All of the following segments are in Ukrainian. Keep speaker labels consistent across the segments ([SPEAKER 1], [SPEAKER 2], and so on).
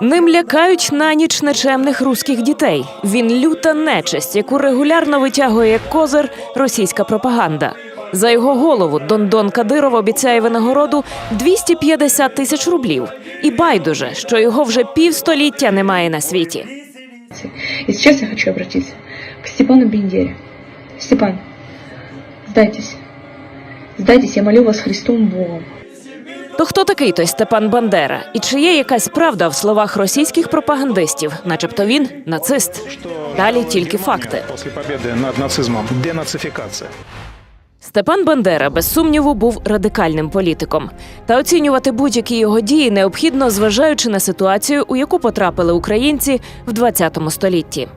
[SPEAKER 1] Ним лякають на ніч нечемних руських дітей. Він люта нечисть, яку регулярно витягує як козир російська пропаганда. За його голову Дондон Кадиров обіцяє винагороду 250 тисяч рублів. І байдуже, що його вже півстоліття немає на світі.
[SPEAKER 2] И сейчас я хочу обратиться к Степану Бендере. Степан, сдайтесь. Сдайтесь, я молю вас Христом Богом.
[SPEAKER 1] То хто такий той Степан Бандера? І чи є якась правда в словах російських пропагандистів, начебто він нацист? Далі тільки факти.
[SPEAKER 3] После победы над нацизмом денацификация.
[SPEAKER 1] Степан Бандера, без сумніву, був радикальним політиком. Та оцінювати будь-які його дії необхідно, зважаючи на ситуацію, у яку потрапили українці в 20 столітті.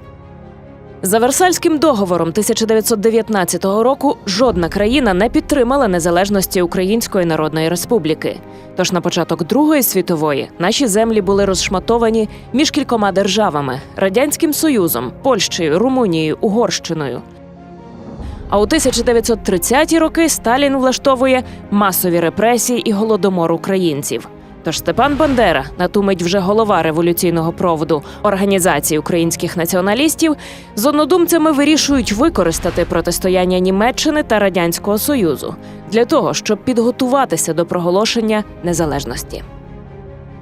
[SPEAKER 1] За Версальським договором 1919 року жодна країна не підтримала незалежності Української Народної Республіки. Тож на початок Другої світової наші землі були розшматовані між кількома державами Радянським Союзом, Польщею, Румунією, Угорщиною. А у 1930-ті роки Сталін влаштовує масові репресії і голодомор українців. Тож Степан Бандера, на ту мить вже голова революційного проводу організації українських націоналістів, з однодумцями вирішують використати протистояння Німеччини та Радянського Союзу для того, щоб підготуватися до проголошення незалежності.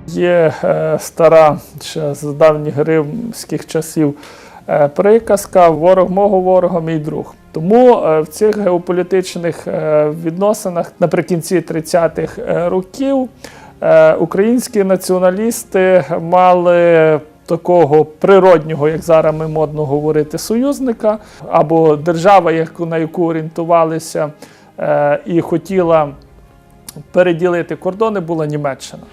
[SPEAKER 4] Є е, стара ще з давніх римських часів е, приказка Ворог мого ворога, мій друг. Тому е, в цих геополітичних е, відносинах наприкінці 30-х е, років українські націоналісти мали такого природнього, як зараз ми модно говорити, союзника або держава, на яку орієнтувалися е, і хотіла переділити кордони, була Німеччина.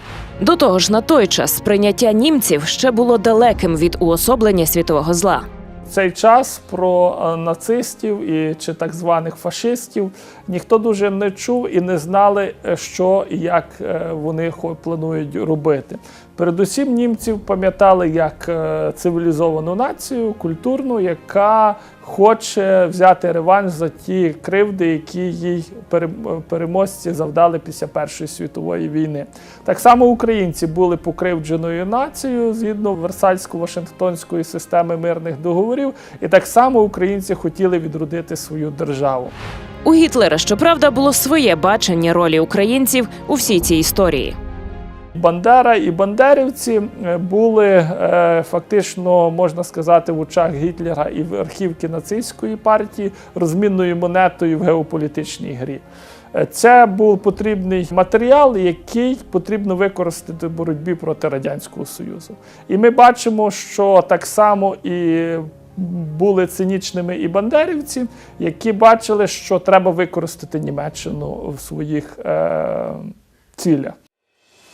[SPEAKER 1] До того ж, на той час сприйняття німців ще було далеким від уособлення світового зла.
[SPEAKER 4] Цей час про е, нацистів і чи так званих фашистів ніхто дуже не чув і не знали, е, що і як е, вони планують робити. Передусім, німців пам'ятали як е, цивілізовану націю, культурну, яка хоче взяти реванш за ті кривди, які їй пере- переможці завдали після Першої світової війни. Так само українці були покривдженою нацією згідно Версальсько-Вашингтонської системи мирних договорів, і так само українці хотіли відродити свою державу.
[SPEAKER 1] У Гітлера, щоправда, було своє бачення ролі українців у всій цій історії.
[SPEAKER 4] Бандера і бандерівці е, були е, фактично, можна сказати, в очах Гітлера і в архівки нацистської партії розмінною монетою в геополітичній грі. Е, Це був потрібний матеріал, який потрібно використати в боротьбі проти Радянського Союзу. І ми бачимо, що так само і були цинічними і бандерівці, які бачили, що треба використати Німеччину в своїх е, цілях.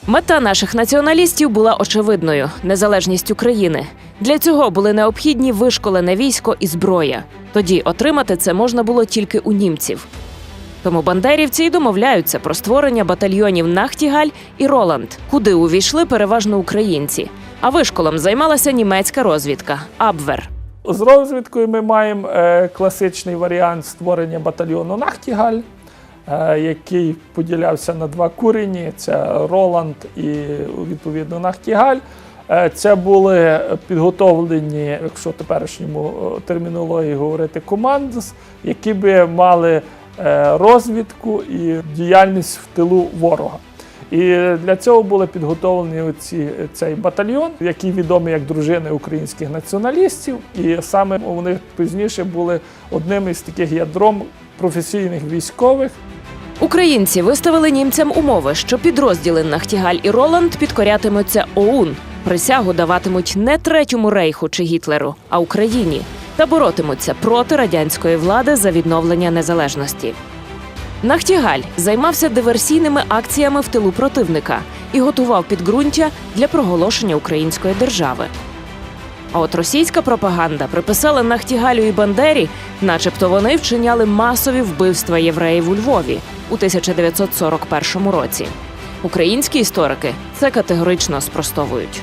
[SPEAKER 1] Мета наших націоналістів була очевидною незалежність України. Для цього були необхідні вишколене військо і зброя. Тоді отримати це можна було тільки у німців. Тому бандерівці й домовляються про створення батальйонів Нахтігаль і Роланд, куди увійшли переважно українці. А вишколом займалася німецька розвідка Абвер.
[SPEAKER 4] З розвідкою ми маємо е, класичний варіант створення батальйону Нахтігаль, який поділявся на два курені: це Роланд і відповідно Нахтігаль. Е, Це були підготовлені, якщо теперішньому е, термінології говорити, команди, які би мали е, розвідку і діяльність в тилу ворога. І для цього були підготовлені оці, цей батальйон, який відомий як дружини українських націоналістів. І саме вони пізніше були одним із таких ядром професійних військових.
[SPEAKER 1] Українці виставили німцям умови, що підрозділи Нахтігаль і Роланд підкорятимуться ОУН. Присягу даватимуть не третьому рейху чи Гітлеру, а Україні та боротимуться проти радянської влади за відновлення незалежності. Нахтігаль займався диверсійними акціями в тилу противника і готував підґрунтя для проголошення української держави. А от російська пропаганда приписала Нахтігалю і Бандері, начебто вони вчиняли масові вбивства євреїв у Львові у 1941 році. Українські історики це категорично спростовують.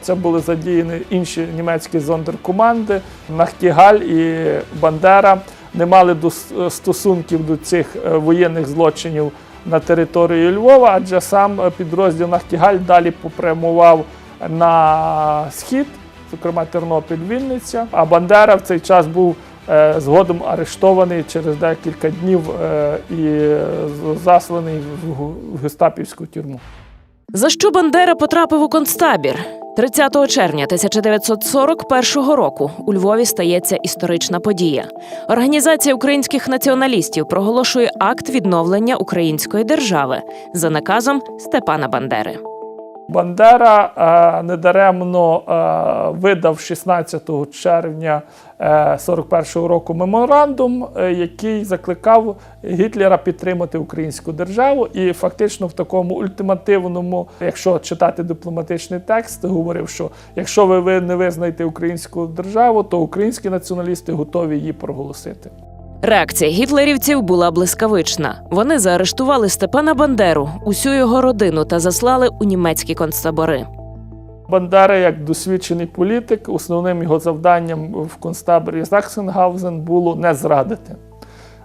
[SPEAKER 4] Це були задіяні інші німецькі зондеркоманди. Нахтігаль і Бандера не мали стосунків до цих е, воєнних злочинів на території Львова, адже сам е, підрозділ Нахтігаль далі попрямував на схід, зокрема Тернопіль, Вінниця. А Бандера в цей час був е, згодом арештований через декілька днів е, і е, засланий в гестапівську тюрму.
[SPEAKER 1] За що Бандера потрапив у концтабір? 30 червня 1941 року у Львові стається історична подія. Організація українських націоналістів проголошує акт відновлення української держави за наказом Степана Бандери.
[SPEAKER 4] Бандера е, недаремно е, видав 16 червня е, 41 року меморандум, е, який закликав Гітлера підтримати українську державу. І фактично в такому ультимативному, якщо читати дипломатичний текст, говорив, що якщо ви не визнаєте українську державу, то українські націоналісти готові її проголосити.
[SPEAKER 1] Реакція гітлерівців була блискавична. Вони заарештували Степана Бандеру, усю його родину та заслали у німецькі концтабори.
[SPEAKER 4] Бандера, як досвідчений політик, основним його завданням в концтаборі Захсенгаузен було не зрадити.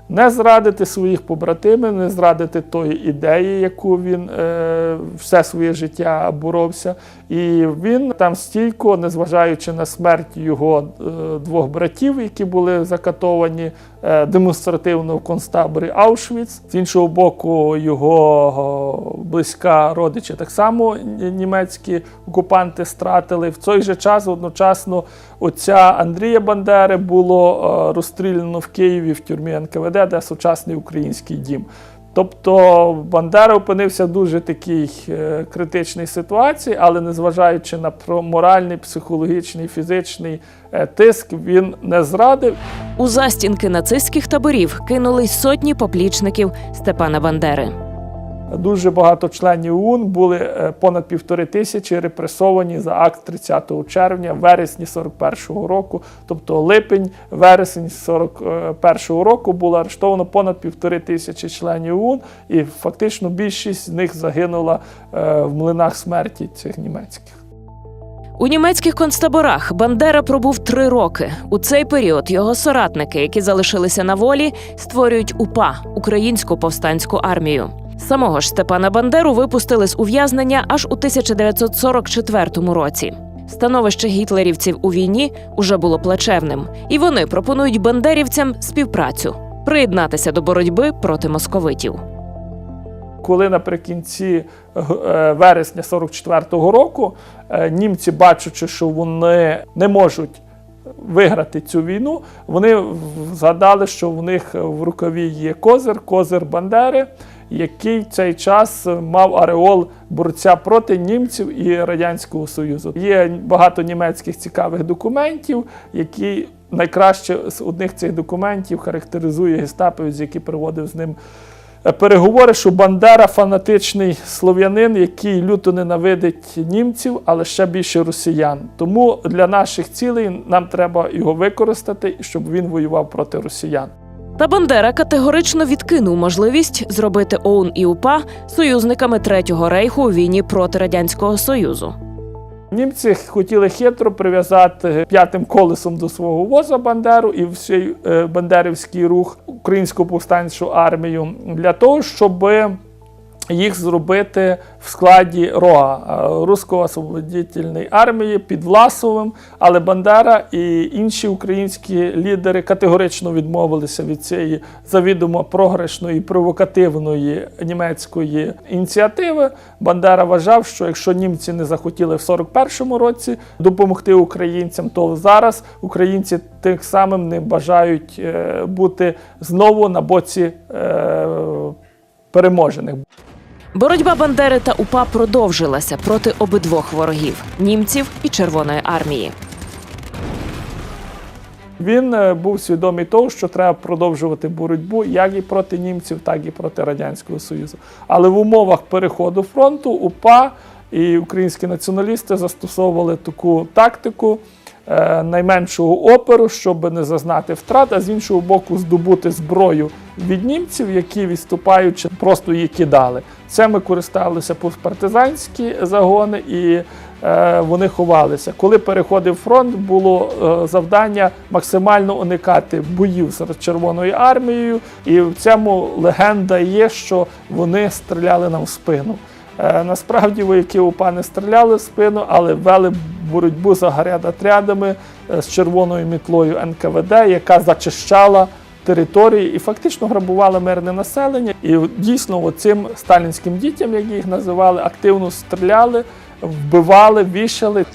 [SPEAKER 4] Не зрадити своїх побратимів, не зрадити тої ідеї, яку він е, все своє життя боровся. І він там стійко, незважаючи на смерть його е, двох братів, які були закатовані е, демонстративно в концтаборі Аушвіц. З іншого боку, його близька родича так само німецькі окупанти стратили. В той же час одночасно отця Андрія Бандери було е, розстріляно в Києві в тюрмі НКВД, де сучасний український дім. Тобто Бандера опинився в дуже такій е, критичній ситуації, але незважаючи на моральний, психологічний, фізичний е, тиск, він не зрадив.
[SPEAKER 1] У застінки нацистських таборів кинулись сотні поплічників Степана Бандери.
[SPEAKER 4] Дуже багато членів ОУН були е, понад півтори тисячі репресовані за акт 30 червня, вересні 41-го року. Тобто липень, вересень 41-го року було арештовано понад півтори тисячі членів ОУН, і фактично більшість з них загинула е, в млинах смерті цих німецьких.
[SPEAKER 1] У німецьких концтаборах Бандера пробув три роки. У цей період його соратники, які залишилися на волі, створюють УПА Українську повстанську армію. Самого ж Степана Бандеру випустили з ув'язнення аж у 1944 році. Становище гітлерівців у війні уже було плачевним, і вони пропонують бандерівцям співпрацю приєднатися до боротьби проти московитів.
[SPEAKER 4] коли наприкінці е, вересня 44-го року е, німці, бачачи, що вони не можуть виграти цю війну, вони згадали, що в них в рукаві є козир, козир Бандери, який цей час мав ареол борця проти німців і Радянського Союзу. Є багато німецьких цікавих документів, які найкраще з одних цих документів характеризує гестаповець, який проводив з ним Е, переговори, що Бандера фанатичний слов'янин, який люто ненавидить німців, але ще більше росіян. Тому для наших цілей нам треба його використати, щоб він воював проти росіян.
[SPEAKER 1] Та Бандера категорично відкинув можливість зробити ОУН і УПА союзниками Третього рейху у війні проти радянського союзу.
[SPEAKER 4] Німці хотіли хитро прив'язати п'ятим колесом до свого воза Бандеру і всій е, бандерівський рух українську повстанчу армію для того, щоб їх зробити в складі РОА е, Руської освободительної армії під Власовим, але Бандера і інші українські лідери категорично відмовилися від цієї завідомо програшної провокативної німецької ініціативи. Бандера вважав, що якщо німці не захотіли в 41-му році допомогти українцям, то зараз українці тим самим не бажають е, бути знову на боці е, переможених.
[SPEAKER 1] Боротьба Бандери та УПА продовжилася проти обидвох ворогів німців і Червоної армії.
[SPEAKER 4] Він е, був свідомий того, що треба продовжувати боротьбу як і проти німців, так і проти Радянського Союзу. Але в умовах переходу фронту УПА і українські націоналісти застосовували таку тактику найменшого опору, щоб не зазнати втрат, а з іншого боку, здобути зброю від німців, які відступаючи, просто її кидали. Це ми користалися партизанські загони і е, вони ховалися. Коли переходив фронт, було е, завдання максимально уникати боїв з Червоною армією, і в цьому легенда є, що вони стріляли нам в спину. Е, Насправді вояки УПА не стріляли в спину, але вели боротьбу за гаряд-отрядами е, з червоною мітлою НКВД, яка зачищала території і фактично грабувала мирне населення. І дійсно цим сталінським дітям, як їх називали, активно стріляли, вбивали, вішали.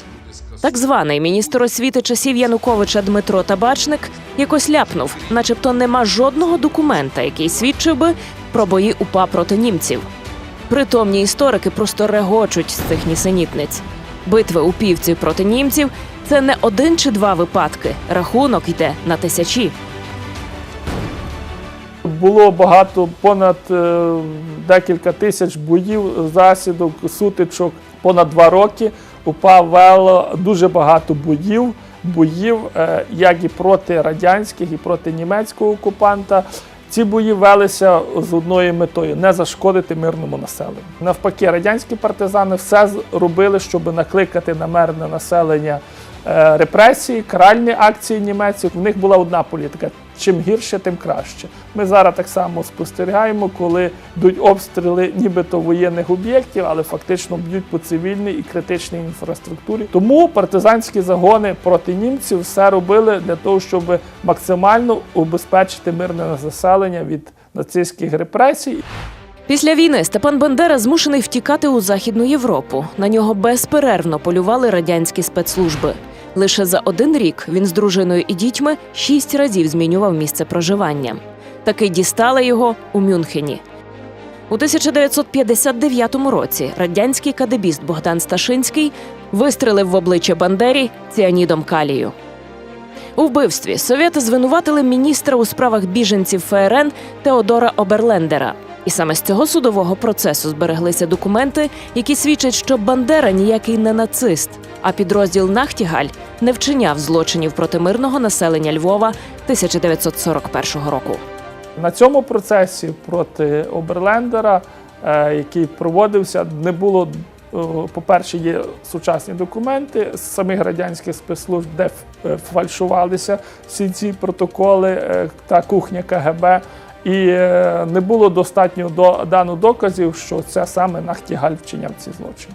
[SPEAKER 1] Так званий міністр освіти часів Януковича Дмитро Табачник якось ляпнув, начебто нема жодного документа, який свідчив би про бої УПА проти німців. Притомні історики просто регочуть з цих нісенітниць. Битви упівців проти німців це не один чи два випадки. Рахунок йде на тисячі.
[SPEAKER 4] Було багато, понад е, декілька тисяч боїв, засідок, сутичок, понад два роки. УПА вело дуже багато боїв, боїв е, як і проти радянських, і проти німецького окупанта. Ці бої велися з одною метою не зашкодити мирному населенню. Навпаки, радянські партизани все зробили, робили, щоб накликати на мирне населення е, репресії, каральні акції німецьких. В них була одна політика: чим гірше, тим краще. Ми зараз так само спостерігаємо, коли йдуть обстріли нібито воєнних об'єктів, але фактично б'ють по цивільній і критичній інфраструктурі. Тому партизанські загони проти німців все робили для того, щоб максимально убезпечити мирне населення від нацистських репресій.
[SPEAKER 1] Після війни Степан Бандера змушений втікати у Західну Європу. На нього безперервно полювали радянські спецслужби. Лише за один рік він з дружиною і дітьми шість разів змінював місце проживання. Таки дістали його у Мюнхені. У 1959 році радянський кадебіст Богдан Сташинський вистрелив в обличчя Бандері ціанідом калію. У вбивстві совєти звинуватили міністра у справах біженців ФРН Теодора Оберлендера. І саме з цього судового процесу збереглися документи, які свідчать, що Бандера ніякий не нацист, а підрозділ Нахтігаль не вчиняв злочинів проти мирного населення Львова 1941 року.
[SPEAKER 4] На цьому процесі проти Оберлендера, е, який проводився, не було. е, По-перше, є сучасні документи з самих радянських спецслужб, де е, фальшувалися всі ці протоколи та кухня КГБ. І е, не було достатньо до даних доказів, що це саме Нахтігаль вчиняв ці злочини.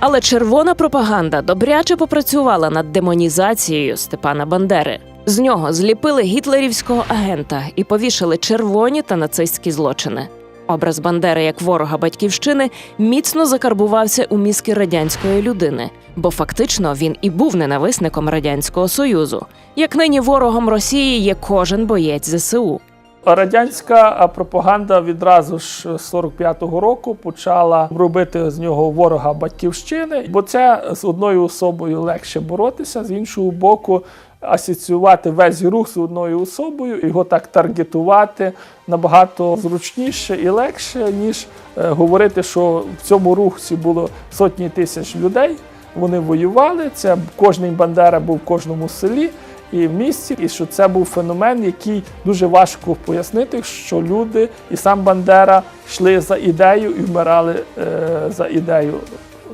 [SPEAKER 1] Але червона пропаганда добряче попрацювала над демонізацією Степана Бандери. З нього зліпили гітлерівського агента і повішали червоні та нацистські злочини. Образ Бандери як ворога батьківщини міцно закарбувався у мізки радянської людини, бо фактично він і був ненависником радянського союзу. Як нині ворогом Росії є кожен боєць ЗСУ.
[SPEAKER 4] Радянська пропаганда відразу ж з 45-го року почала робити з нього ворога батьківщини, бо це з одною особою легше боротися, з іншого боку, асоціювати весь рух з одною особою, його так таргетувати набагато зручніше і легше, ніж е, говорити, що в цьому рухі було сотні тисяч людей. Вони воювали. Це кожний бандера був в кожному селі і в місті, і що це був феномен, який дуже важко пояснити, що люди і сам Бандера йшли за ідею і вмирали е, за ідею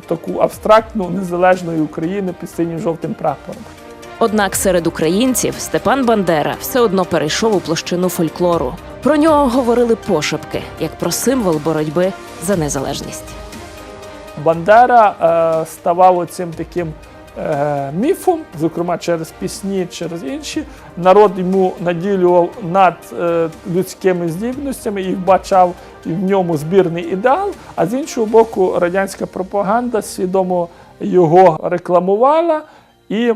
[SPEAKER 4] таку абстрактну незалежної України під синім жовтим прапором.
[SPEAKER 1] Однак серед українців Степан Бандера все одно перейшов у площину фольклору. Про нього говорили пошепки, як про символ боротьби за незалежність.
[SPEAKER 4] Бандера е, ставав оцим таким е, міфом, зокрема через пісні, через інші. Народ йому наділював над е, людськими здібностями і вбачав в ньому збірний ідеал. А з іншого боку, радянська пропаганда свідомо його рекламувала і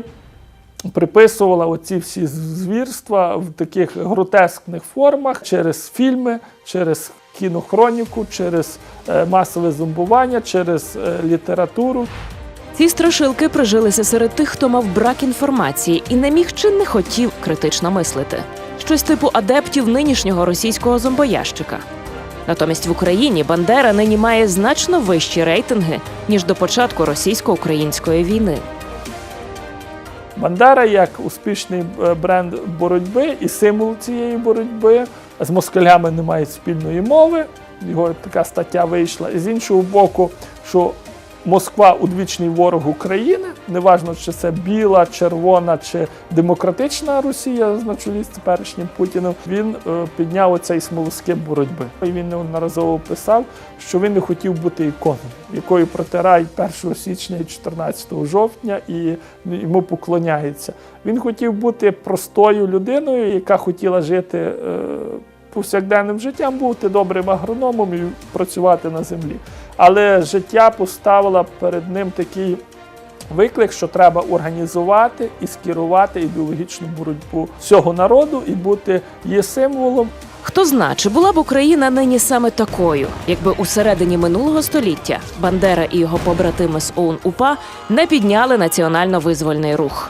[SPEAKER 4] приписувала оці всі звірства в таких гротескних формах через фільми, через кінохроніку, через е, масове зомбування, через літературу.
[SPEAKER 1] Ці страшилки прижилися серед тих, хто мав брак інформації і не міг чи не хотів критично мислити. Щось типу адептів нинішнього російського зомбоящика. Натомість в Україні Бандера нині має значно вищі рейтинги ніж до початку російсько-української війни.
[SPEAKER 4] Бандера як успішний е, бренд боротьби і символ цієї боротьби. З москалями немає спільної мови. Його така стаття вийшла. І з іншого боку, що Москва удвічний ворог України. Неважно, чи це біла, червона чи демократична Росія на чолі з теперішнім Путіним. Він е, підняв оцей смолоскип боротьби. І він неодноразово писав, що він не хотів бути іконою, якою протирають 1 січня і 14 жовтня і йому поклоняється. Він хотів бути простою людиною, яка хотіла жити. е, повсякденним життям бути добрим агрономом і працювати на землі. Але життя поставило перед ним такий виклик, що треба організувати і скерувати ідеологічну боротьбу всього народу і бути є символом.
[SPEAKER 1] Хто зна, чи була б Україна нині саме такою, якби у середині минулого століття Бандера і його побратими з ОУН УПА не підняли національно-визвольний рух.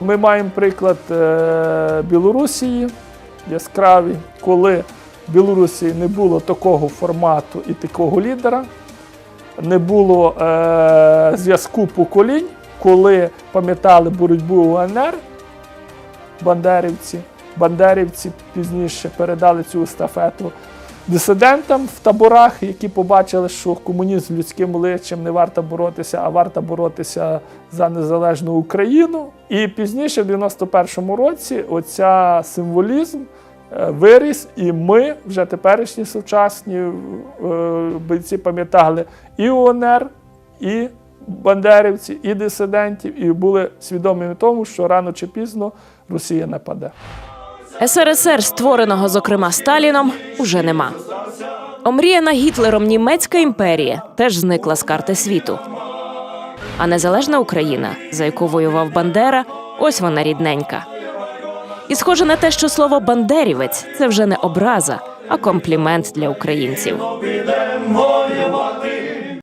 [SPEAKER 4] Ми маємо приклад е, Білорусії яскравий, коли Білорусі не було такого формату і такого лідера, не було е, зв'язку поколінь, коли пам'ятали боротьбу УНР, бандерівці. Бандерівці пізніше передали цю естафету дисидентам в таборах, які побачили, що комунізм людським личем не варто боротися, а варто боротися за незалежну Україну. І пізніше, в 91-му році, оця символізм виріс, і ми, вже теперішні сучасні е, бойці, пам'ятали і УНР, і бандерівці, і дисидентів, і були свідомі тому, що рано чи пізно Росія нападе.
[SPEAKER 1] СРСР, створеного зокрема Сталіном, уже нема. Омріяна Гітлером німецька імперія теж зникла з карти світу. А незалежна Україна, за яку воював Бандера, ось вона рідненька. І схоже на те, що слово бандерівець це вже не образа, а комплімент для українців.